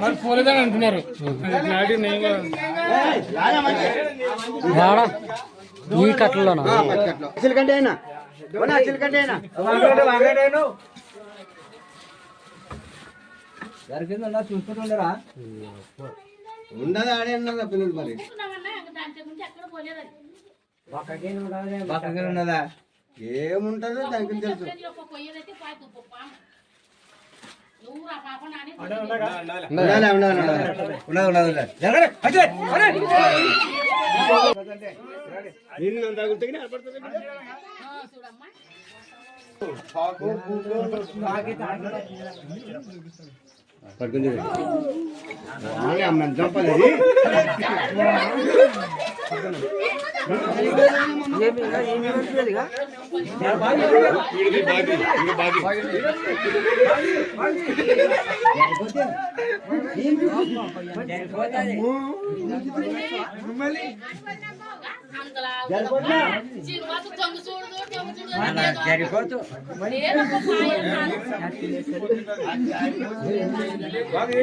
మరి పోలేదని అంటున్నారు. ఈ కట్టలోనా అసలు కంటే అయినా. అసలు కంటే అయినా. జరిగిందన్నా చూసుకుంటుండరా ఉండదు ఆడే పిల్లలు మరి? పక్కనే ఉన్నదా? ఏముంటుందో దానికి తెలుసు. ఉండాలి ఉండాలి. ఉండాలి ఉండాలి ఉండాలి ఉండాలి జరగండి నిన్ను తగులుతుంది పట్టుకుంది అమ్మ చంపలేదు. సరిపోతు బాగా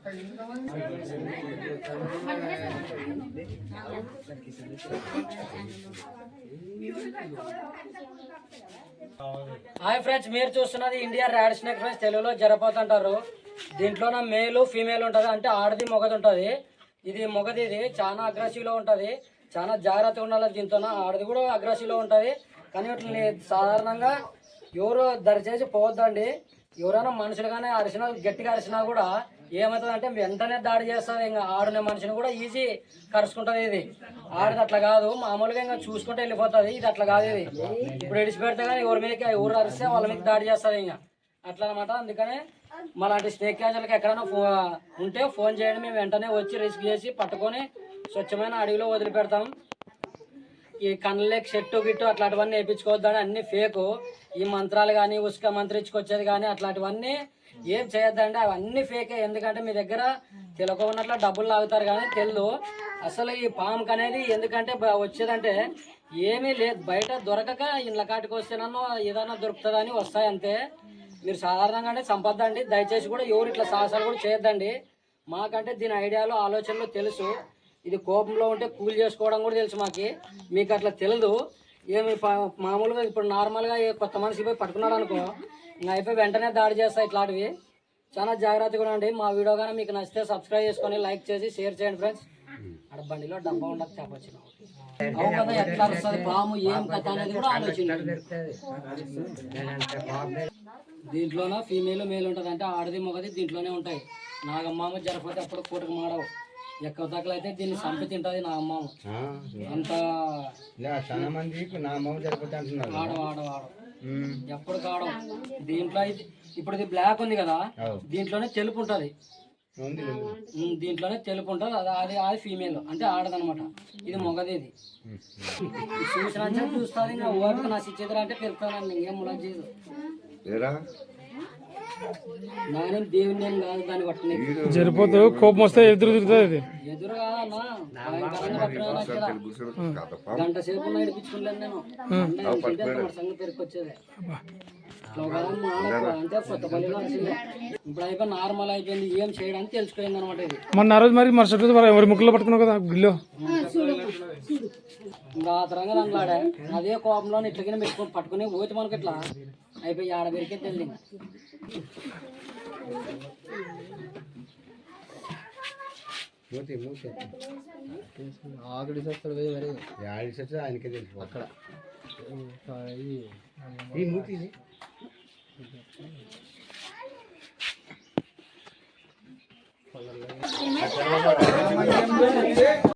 హాయ్ ఫ్రెండ్స్ మీరు చూస్తున్నది ఇండియా ర్యాడ్ స్నేక్ ఫ్రెండ్స్ తెలుగులో జరపోతుంటారు దీంట్లోన మేలు ఫీమేల్ ఉంటుంది అంటే ఆడది మొగది ఉంటుంది. ఇది మొగది ఇది చాలా అగ్రెసివ్లో ఉంటుంది. చాలా జాగ్రత్తగా ఉండాలి దీంతో ఆడది కూడా అగ్రెసివ్లో ఉంటుంది. కానీ వీటిని సాధారణంగా ఎవరు దరిచేసి పోవద్దండి. ఎవరైనా మనుషులుగానే అరిసినా గట్టిగా అరిసినా కూడా ఏమవుతుంది అంటే వెంటనే దాడి చేస్తుంది ఇంకా ఆడిన మనిషిని కూడా ఈజీ కరుచుకుంటుంది ఇది. ఆడిది అట్లా కాదు మామూలుగా ఇంకా చూసుకుంటే వెళ్ళిపోతుంది ఇది అట్లా కాదు ఇది. ఇప్పుడు విడిచిపెడితే కానీ ఎవరి మీద ఎవరు అరిస్తే వాళ్ళ మీద దాడి చేస్తుంది ఇంకా. అట్లా అనమాట అందుకనే మాలాంటి స్నేక్ క్యాచర్లకు ఎక్కడైనా ఫో ఉంటే ఫోన్ చేయండి మేము వెంటనే వచ్చి రిస్క్ చేసి పట్టుకొని స్వచ్ఛమైన అడవిలో వదిలిపెడతాం. ఈ కళ్ళకి చెట్టు గిట్టు అట్లాంటివన్నీ వేయించుకోవద్దని అన్ని ఫేకు. ఈ మంత్రాలు కానీ ఉసుక మంత్రించుకొచ్చేది కానీ అట్లాంటివన్నీ ఏం చేయొద్దండి. అవన్నీ ఫేకే. ఎందుకంటే మీ దగ్గర తెలుగున్నట్లు డబ్బులు లాగుతారు కానీ తెల్లు. అసలు ఈ పాముకి అనేది ఎందుకంటే వచ్చేదంటే ఏమీ లేదు. బయట దొరకక ఇండ్ల కాటికి వస్తేనన్నా ఏదైనా దొరుకుతుందని వస్తాయి అంతే మీరు సాధారణంగానే సంపద్దండి దయచేసి కూడా ఎవరు ఇట్లా సాహసాలు కూడా చేయొద్దండి. మాకంటే దీని ఐడియాలు ఆలోచనలు తెలుసు. ఇది కోపంలో ఉంటే కూల్ చేసుకోవడం కూడా తెలుసు మాకు. మీకు అట్లా తెలియదు ఏమి మామూలుగా ఇప్పుడు నార్మల్గా కొత్త మనిషి పోయి పట్టుకున్నాడు అనుకో ఇంకా అయిపోయి వెంటనే దాడి చేస్తాయి ఇట్లాంటివి. చాలా జాగ్రత్తగా ఉండండి. మా వీడియో కానీ మీకు నచ్చితే సబ్స్క్రైబ్ చేసుకొని లైక్ చేసి షేర్ చేయండి ఫ్రెండ్స్. అక్కడ బండిలో డబ్బా ఉండదు చెప్పొచ్చు కదా ఎట్లా వస్తుంది పాము ఏం కథ అనేది కూడా ఆలోచించండి. దీంట్లోన ఫీమేల్ మేల్ ఉంటుంది అంటే ఆడది మొగది దీంట్లోనే ఉంటాయి. నాగమ్మామ జరపతి అప్పుడు కూటకు మాడవు ఎక్కువ తక్కువ అయితే దీన్ని సంపి తింటది నా అమ్మామ అంత చాలా మంది నా అమ్మ జరిపోతే అంటున్నారు. ఉమ్. ఎప్పుడు కావడం దీంట్లో అయితే ఇప్పుడు ఇది బ్లాక్ ఉంది కదా. దీంట్లోనే తెలుపు ఉంటది. దీంట్లోనే తెలుపు ఉంటుంది. అది అది అది ఫీమేల్ అంటే ఆడదనమాట. ఇది మొగది ఇది. చూసిన చూస్తుంది ఇంకా ఓపిక నా అంటే పెరుగుతానండి ఇంకేం ములం చేయదు? నానేం దేవుని ఏం కాదు దాన్ని పట్టుకునేది జరిపోతూ కోపం వస్తే ఎదురు తిరుగుతుంది గంట సేపు నేను. సంగతి పెరుకొచ్చేది ఇప్పుడు అయిపోయి నార్మల్ అయిపోయింది. ఏం చేయడానికి తెలిసిపోయింది అనమాట ఇది. మొన్న రోజు మరి మరుసటి రోజు మరి ఎవరి ముక్కులో పట్టుకున్నావు కదా గిల్లో ఇంకా ఆ తరంగా రంగులాడా అదే కోపంలో ఇట్లకైనా పెట్టుకొని పట్టుకుని పోతే మనకి ఇట్లా అయిపోయి ఆడ తెలియదు మూతి మూతి ఆకలి చేస్తాడు మరి. ఆయనకే తెలుసు. అక్కడ. ఇంకా ఇది ఈ మూతి ఇది.